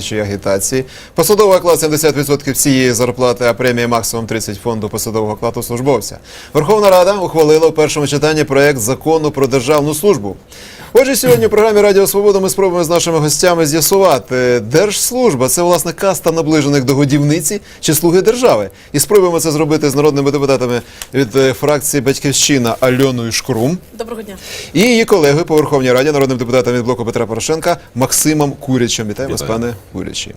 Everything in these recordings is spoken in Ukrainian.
Чи агітації. Посадовий оклад 70% всієї зарплати, а премія максимум 30 фонду посадового окладу службовця. Верховна Рада ухвалила у першому читанні проект закону про державну службу. Отже, сьогодні в програмі Радіо Свобода ми спробуємо з нашими гостями з'ясувати, держслужба це власне каста наближених до годівниці чи слуги держави. І спробуємо це зробити з народними депутатами від е, фракції Батьківщина Альоною Шкрум Доброго дня. і її колегою по Верховній Раді, народним депутатом від блоку Петра Порошенка Максимом Курячем. Вітаємо вас, пане Курячі.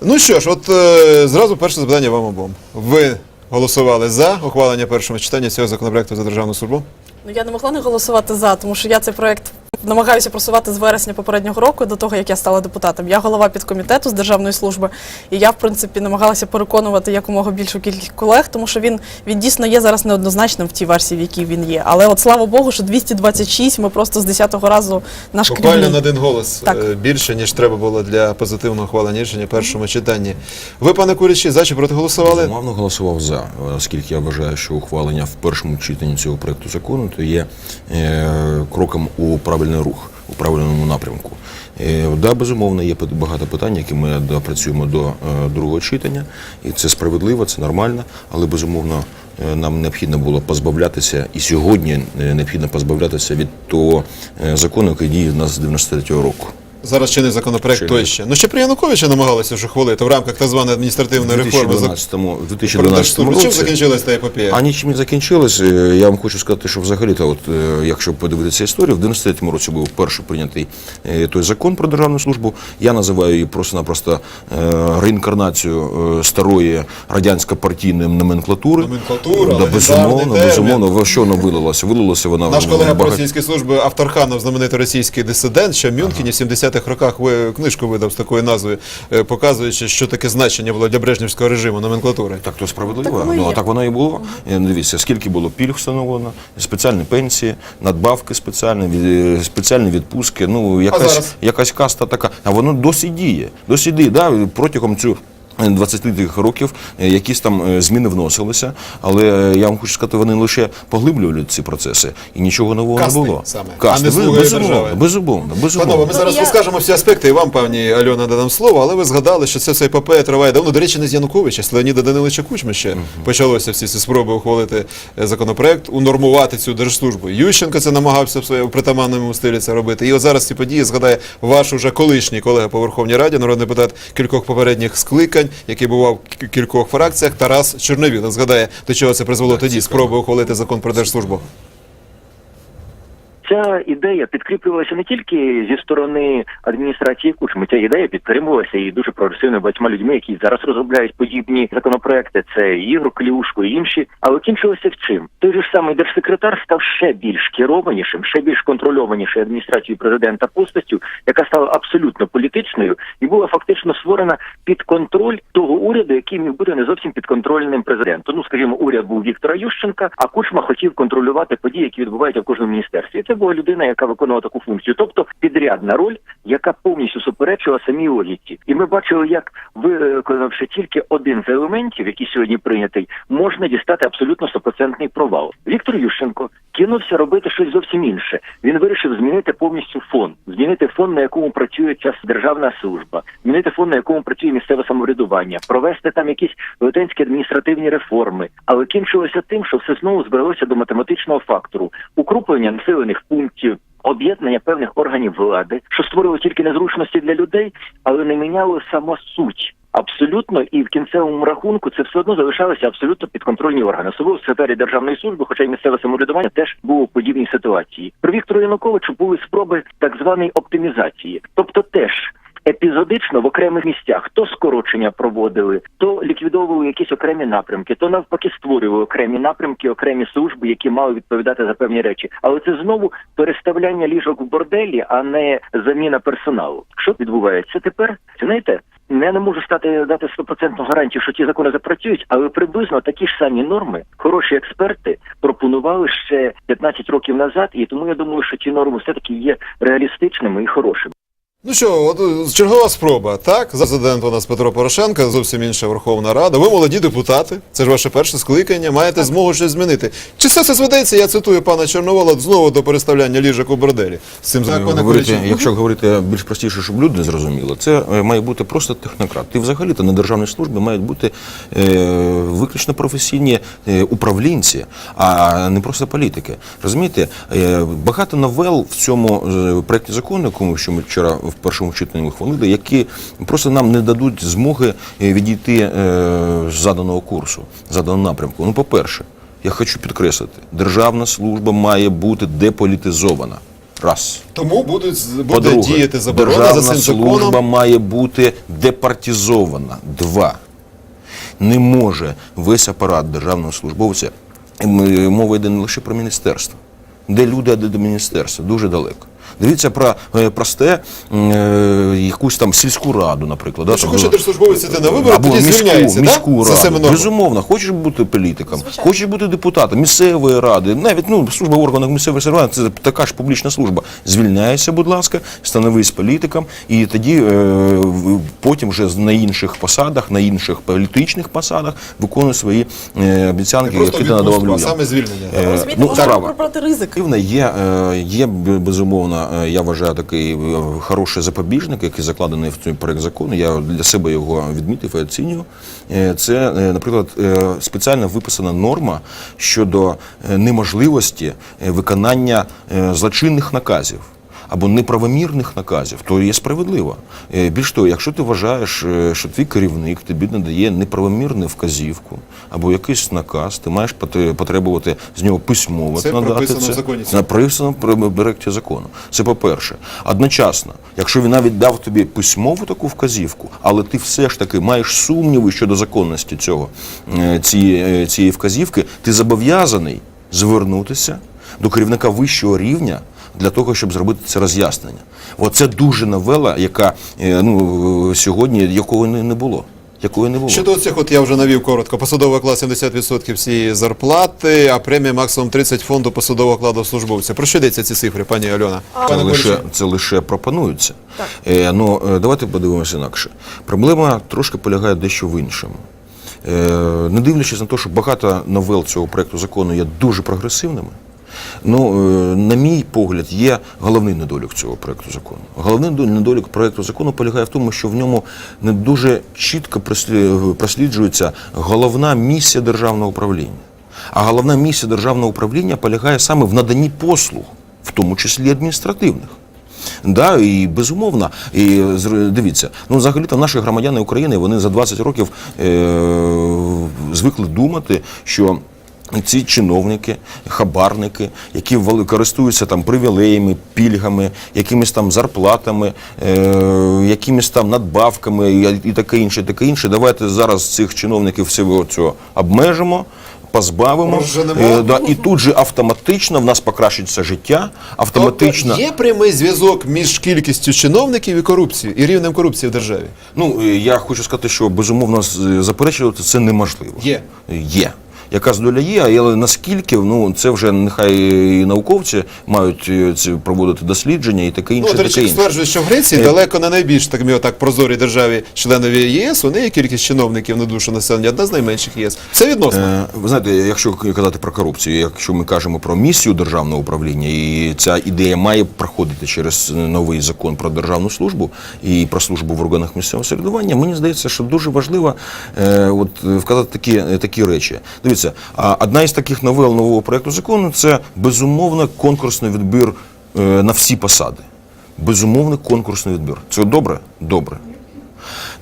Ну що ж, от е, зразу перше запитання вам обом. Ви голосували за ухвалення першого читання цього законопроекту за державну службу? Ну я не могла не голосувати за, тому що я цей проект намагаюся просувати з вересня попереднього року до того, як я стала депутатом. Я голова підкомітету з державної служби, і я, в принципі, намагалася переконувати якомога більшу кількість колег, тому що він, він дійсно є зараз неоднозначним в тій версії, в якій він є. Але от слава Богу, що 226 ми просто з 10-го разу наш Буквально на один голос Так. е, більше, ніж треба було для позитивного ухвалення рішення в першому читанні. Ви, пане Курячі, за чи проти голосували? Безумовно голосував за, оскільки я вважаю, що ухвалення в першому читанні цього проекту закону то є е, кроком у правильний рух, у правильному напрямку. Е, да, безумовно, є багато питань, які ми допрацюємо до е, другого читання, і це справедливо, це нормально, але безумовно. е, Нам необхідно було позбавлятися, і сьогодні необхідно позбавлятися від того закону, який діє в нас з 93-го року. Зараз чинний законопроект Чинний. той ще. Ну ще при Януковича намагалися вже хвалити в рамках так званої адміністративної реформи. за- 2012, у про 2012 держслужбу. Чим році закінчилась та епопея? А нічим не закінчилось. Е, Я вам хочу сказати, що взагалі-то, от е, якщо подивитися історію, в 93-му році був перший прийнятий е, той закон про державну службу. Я називаю її просто-напросто е, реінкарнацію е, старої радянсько-партійної номенклатури. Номенклатура, да, легендарний безумовно, термін. безумовно. Во що воно вилилося? Вилилося вона Наш в колега по багать- російській службі Авторханов, знаменитий російський дисидент, що в Мюнхені в 70-х роках ви- книжку видав з такою назвою, е, показуючи, що таке значення було для брежнівського режиму номенклатури. Так то справедливо. Так воно і ну, а так воно і було. Е, Дивіться, скільки було пільг встановлено, спеціальні пенсії, надбавки спеціальні, від- е, спеціальні відпустки. Ну, якась, якась каста така. А воно досі діє. Досі діє, да, протягом цього. 20 років е, якісь там е, зміни вносилися, але е, я вам хочу сказати, вони лише поглиблювали ці процеси і нічого нового Касти не було. саме, а не безумовно, безумовно, безумовно. Панове, ми зараз я- розкажемо всі аспекти, і вам, пані Альона, надам слово, але ви згадали, що це все епопея триває давно. До речі, не з Януковича, з Леоніда Даниловича Кучми ще почалося всі ці спроби ухвалити законопроект, унормувати цю держслужбу. Ющенко це намагався в своєму притаманному стилі це робити. І от зараз ці події згадає ваш уже колишній колега по Верховній Раді, народний депутат кількох попередніх скликань, який бував в кількох фракціях, Тарас Чорновіл. Згадає, до чого це призвело тоді, спроби ухвалити закон про держслужбу. Ця ідея підкріплювалася не тільки зі сторони адміністрації Кучми. Ця ідея підтримувалася і дуже прогресивно багатьма людьми, які зараз розробляють подібні законопроекти. Це Ігор Клюшко і інші. Але кінчилося в чим? Той же самий держсекретар став ще більш керованішим, ще більш контрольованішою адміністрацією президента постаттю, яка стала абсолютно політичною і була фактично створена під контроль того уряду, який міг бути не зовсім підконтрольним президенту. Ну, скажімо, уряд був Віктора Ющенка, а Кучма хотів контролювати події, які відбуваються в кожному міністерстві. Це була людина, яка виконувала таку функцію, тобто підрядна роль, яка повністю суперечила самій логіці. І ми бачили, як виконавши тільки один з елементів, який сьогодні прийнятий, можна дістати абсолютно стопроцентний провал. Віктор Ющенко кинувся робити щось зовсім інше. Він вирішив змінити повністю фон, змінити фон, на якому працює час державна служба, змінити фон, на якому працює місцеве самоврядування, провести там якісь велетенські адміністративні реформи. Але кінчилося тим, що все знову збиралося до математичного фактору укруплення населених пунктів. Об'єднання певних органів влади, що створило тільки незручності для людей, але не міняло сама суть. Абсолютно, і в кінцевому рахунку це все одно залишалися абсолютно підконтрольні органи. Особливо в сфері державної служби, хоча й місцеве самоврядування теж було в подібній ситуації. При Віктору Януковичу були спроби так званої оптимізації, тобто теж. Епізодично в окремих місцях то скорочення проводили, то ліквідовували якісь окремі напрямки, то навпаки створювали окремі напрямки, окремі служби, які мали відповідати за певні речі. Але це знову переставляння ліжок в борделі, а не заміна персоналу. Що відбувається тепер? Знаєте, я не можу стати дати стопроцентну гарантію, що ті закони запрацюють, але приблизно такі ж самі норми хороші експерти пропонували ще 15 років назад, і тому я думаю, що ті норми все таки є реалістичними і хорошими. Ну що, от е, чергова спроба, так? Президент у нас Петро Порошенко, зовсім інша Верховна Рада. Ви молоді депутати, це ж ваше перше скликання, маєте змогу щось змінити. Чи все це зведеться, я цитую пана Чорновола, знову до переставляння ліжок у борделі? З цим законом якщо говорити більш простіше, щоб люди зрозуміли, це е, має бути просто технократ. Ти взагалі-то на державній службі мають бути е, виключно професійні е, управлінці, а не просто політики. Розумієте, е, багато новел в цьому е, проєкті закону, якому що ми вчора в першому читанні ухвалили, які просто нам не дадуть змоги е, відійти е, з заданого курсу, заданого напрямку. Ну, по-перше, я хочу підкреслити, державна служба має бути деполітизована. Раз. Тому будуть, буде діяти заборона державна за цим служба законом. має бути департизована. Два. Не може весь апарат державного службовця, м, мова йде не лише про міністерство. Де люди, а де до міністерства, дуже далеко. Дивіться про е, просте е, якусь там сільську раду, наприклад. да, Якщо там, хоче держслужбовець іти на вибори, або тоді міську, звільняється, міську да? За раду. семи. Безумовно, хочеш бути політиком, Звичайно. хочеш бути депутатом, місцевої ради, навіть ну, служба в органах місцевої серванти, це така ж публічна служба. Звільняйся, будь ласка, становись політиком, і тоді е, потім вже на інших посадах, на інших політичних посадах виконуй свої е, обіцянки, Просто які ти надавав а людям. саме звільнення. Е, Розумієте, ну, можна справа. прибрати ризик. Є, е, є безумовно, е, я вважаю такий е, хороший запобіжник, який закладений в цей проект закону. Я для себе його відмітив і оцінюю. Е, Це, наприклад, спеціально виписана норма щодо неможливості виконання злочинних наказів. Або неправомірних наказів, то є справедливо. Е, Більш того, якщо ти вважаєш, е, що твій керівник тобі надає неправомірну вказівку або якийсь наказ, ти маєш потребувати з нього письмово Це надати прописано в це. законі. Написано в проєкті закону. Це по-перше. Одночасно, якщо він навіть дав тобі письмову таку вказівку, але ти все ж таки маєш сумніви щодо законності цього, е, цієї, цієї вказівки, ти зобов'язаний звернутися до керівника вищого рівня для того, щоб зробити це роз'яснення. Оце дуже новела, яка е, ну, сьогодні якого не, не було. Якої не було. Щодо цих, от я вже навів коротко, посадовий оклад 70% всієї зарплати, а премія максимум 30 фонду посадового окладу службовця. Про що йдеться ці цифри, пані Альона? Це лише, це лише пропонується. Так. Е, ну, е, давайте подивимося інакше. Проблема трошки полягає дещо в іншому. Е, не дивлячись на те, що багато новел цього проекту закону є дуже прогресивними. Ну, е, на мій погляд, є головний недолік цього проекту закону. Головний недолік проекту закону полягає в тому, що в ньому не дуже чітко прослі- просліджується головна місія державного управління. А головна місія державного управління полягає саме в наданні послуг, в тому числі адміністративних. Да, і безумовно, і дивіться, ну взагалі там наші громадяни України вони за 20 років е- звикли думати, що ці чиновники, хабарники, які користуються там привілеями, пільгами, якимись там зарплатами, е- якимись там надбавками і, таке інше, таке інше. Давайте зараз цих чиновників всього цього обмежимо. Позбавимо е, да, і тут же автоматично в нас покращиться життя, автоматично Тобто є прямий зв'язок між кількістю чиновників і корупцією, і рівнем корупції в державі. Ну, е, я хочу сказати, що безумовно заперечувати це неможливо. Є. Є. Якась доля є, але наскільки, ну це вже нехай і науковці мають е, проводити дослідження і таке інше. Ну, до речі, стверджують, що в Греції Е, далеко не найбільш так, м'яко, так прозорій державі членові ЄС, вони є кількість чиновників на душу населення, одна з найменших ЄС. Це відносно. Е, Ви знаєте, якщо казати про корупцію, якщо ми кажемо про місію державного управління, і ця ідея має проходити через новий закон про державну службу і про службу в органах місцевого самоврядування, мені здається, що дуже важливо е, от, е, вказати такі, е, такі речі. Дивіться, а одна із таких новел нового проекту закону це безумовно конкурсний відбір е, на всі посади. Безумовний конкурсний відбір. Це добре? Добре.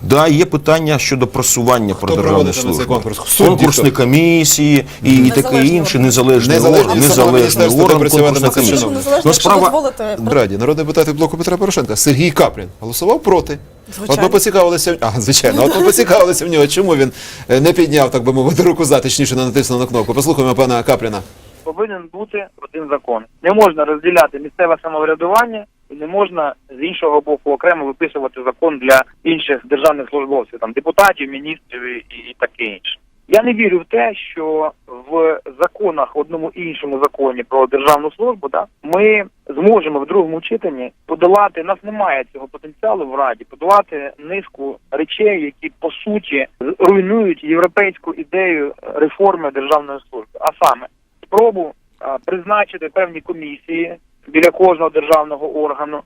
Да, є питання щодо просування про державну службу. конкурс? Конкурсні комісії і, і таке Незалежний інше, орган. незалежний Незалежний орган, незалежний орган, конкурсна комісія. Незалежно, Ну, якщо справа, дозволите, Раді народний депутат блоку Петра Порошенка Сергій Капрін голосував проти. Звичайно. От ми поцікавилися, а звичайно, от ми поцікавилися в нього, чому він е, не підняв, так би мовити, руку за, точніше не натиснув на кнопку. Послухаємо пана Капліна. повинен бути один закон. Не можна розділяти місцеве самоврядування і не можна з іншого боку окремо виписувати закон для інших державних службовців, там депутатів, міністрів і, і таке інше. Я не вірю в те, що в законах, одному іншому законі про державну службу, да, ми зможемо в другому читанні подолати. Нас немає цього потенціалу в раді, подолати низку речей, які по суті руйнують європейську ідею реформи державної служби. А саме спробу а, призначити певні комісії біля кожного державного органу,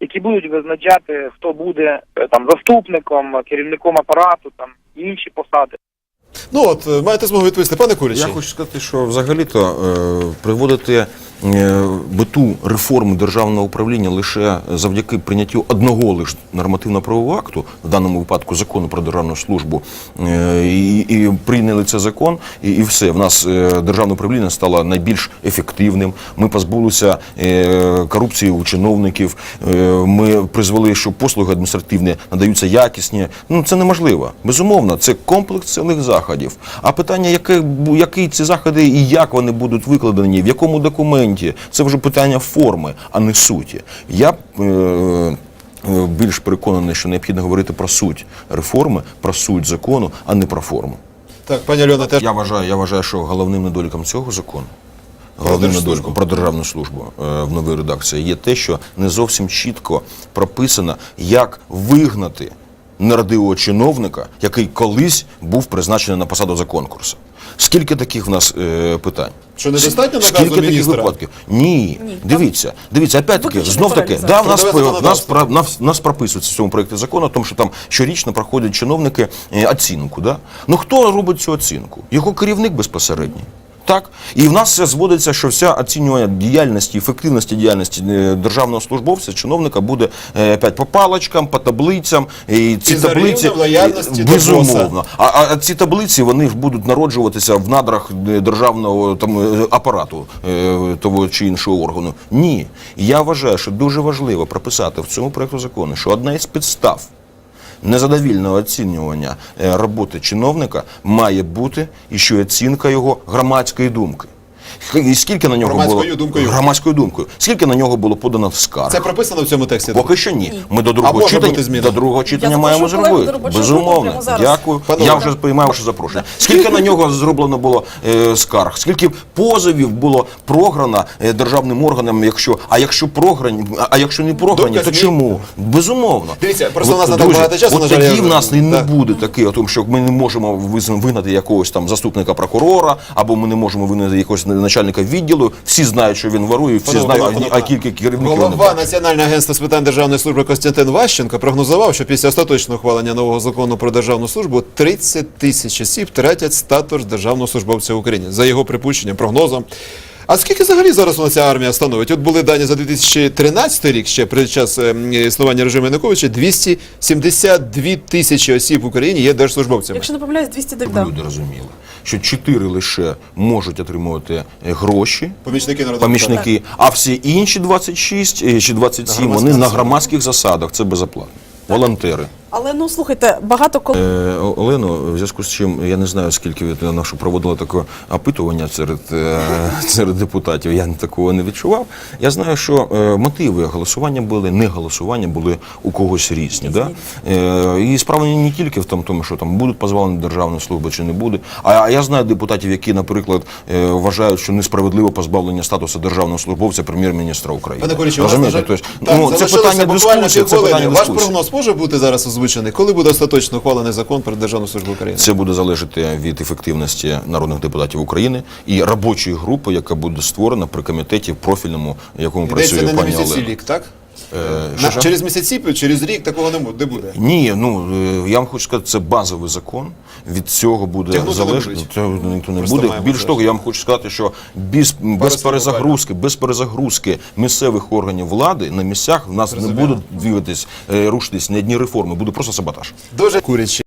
які будуть визначати, хто буде е, там заступником, керівником апарату, там інші посади. Ну от, е, маєте змогу відповісти, пане Курячі. Я хочу сказати, що взагалі-то е, приводити е, мету реформи державного управління лише завдяки прийняттю одного лише нормативно-правового акту, в даному випадку закону про державну службу, е, і, і прийняли цей закон, і, і все. В нас е, державне управління стало найбільш ефективним. Ми позбулися е, корупції у чиновників. Е, ми призвели, що послуги адміністративні надаються якісні. Ну це неможливо. Безумовно, це комплекс цілих заходів. А питання, яке, які ці заходи і як вони будуть викладені, в якому документі, це вже питання форми, а не суті. Я е, е, більш переконаний, що необхідно говорити про суть реформи, про суть закону, а не про форму. Так, пані Альона, теж Я вважаю, я вважаю, що головним недоліком цього закону, головним недоліком про державну службу е, в новій редакції є те, що не зовсім чітко прописано, як вигнати нерадивого чиновника, який колись був призначений на посаду за конкурсом. Скільки таких в нас е, питань? Що, недостатньо наказу Скільки таких міністра? випадків? Ні. Ні, Дивіться, дивіться, опять-таки, Виключно знов таки, да, в нас, Трудове в нас, законодавство. про- нас, нас прописується в цьому проєкті закону, тому що там щорічно проходять чиновники е, оцінку. Да? Ну хто робить цю оцінку? Його керівник безпосередній. Так? І в нас все зводиться, що вся оцінювання діяльності, ефективності діяльності е, державного службовця, чиновника буде е, опять по паличкам, по таблицям. І ці І таблиці рівнем безумовно. А, а, ці таблиці вони ж будуть народжуватися в надрах е, державного там е, апарату е, того чи іншого органу. Ні. Я вважаю, що дуже важливо прописати в цьому проекту закону, що одна із підстав незадовільного оцінювання е, роботи чиновника має бути і що оцінка його громадської думки. І скільки на нього Громадською було думкою. громадською думкою, скільки на нього було подано скарг? це прописано в цьому тексті. Поки що ні. Ми до другого може читання зміна? до другого читання Я маємо зробити. Безумовно. зараз. Дякую. Панове. Я вже приймаю ваше запрошення. Скільки на нього зроблено було е, скарг? Скільки позовів було програно е, державним органам? Якщо а якщо програні, а- якщо не програні, Думка то чому? Безумовно. Дивіться, просто у нас не багато часу, От тоді в нас і не Так. буде таке, о тому, що ми не можемо вигнати якогось там заступника прокурора, або ми не можемо вигнати якогось начальника відділу. Всі знають, що він ворує, всі Панове, знають, а, а кілька керівників Голова. Національного агентства з питань державної служби Костянтин Ващенко прогнозував, що після остаточного ухвалення нового закону про державну службу 30 тисяч осіб втратять статус державного службовця в Україні. За його припущенням, прогнозом. А скільки взагалі зараз у нас ця армія становить? От були дані за 2013 рік, ще при час ем, існування режиму Януковича, 272 тисячі осіб в Україні є держслужбовцями. Якщо не помиляюсь, 209. Щоб люди розуміли, що чотири лише можуть отримувати е, гроші. Помічники Помічники, а всі інші 26 е, чи 27, На вони на громадських засадах. Це безоплатно. Волонтери. Але ну слухайте, багато коли. Е, Олено, в зв'язку з чим я не знаю, скільки ви нашу проводила таке опитування серед, е, серед депутатів. Я такого не відчував. Я знаю, що е, мотиви голосування були, не голосування були у когось різні. Да? Е, І справа не тільки в тому, що там будуть позбавлені державної служби чи не буде. А а я знаю депутатів, які, наприклад, е, вважають, що несправедливо позбавлення статусу державного службовця прем'єр-міністра України. Пане у на Розумієте? Тобто, ну, це питання буквально дискусії. Це питання Ваш прогноз може бути зараз озвучений? Коли буде остаточно ухвалений закон про державну службу України? Це буде залежати від ефективності народних депутатів України і робочої групи, яка буде створена при комітеті профільному, в якому Йдеться працює не на пані місяці Олена. рік, так? Е, На- що через місяці, через рік такого не буде. Ні, ну е, я вам хочу сказати, це базовий закон. Від цього буде Тягнути залежати. Це ніхто не Просто буде. Більш того, я вам хочу сказати, що без, без перезагрузки, без перезагрузки місцевих органів влади на місцях в нас не будуть двигатись, е, рушитись ні одні реформи, буде просто саботаж. Дуже курячі.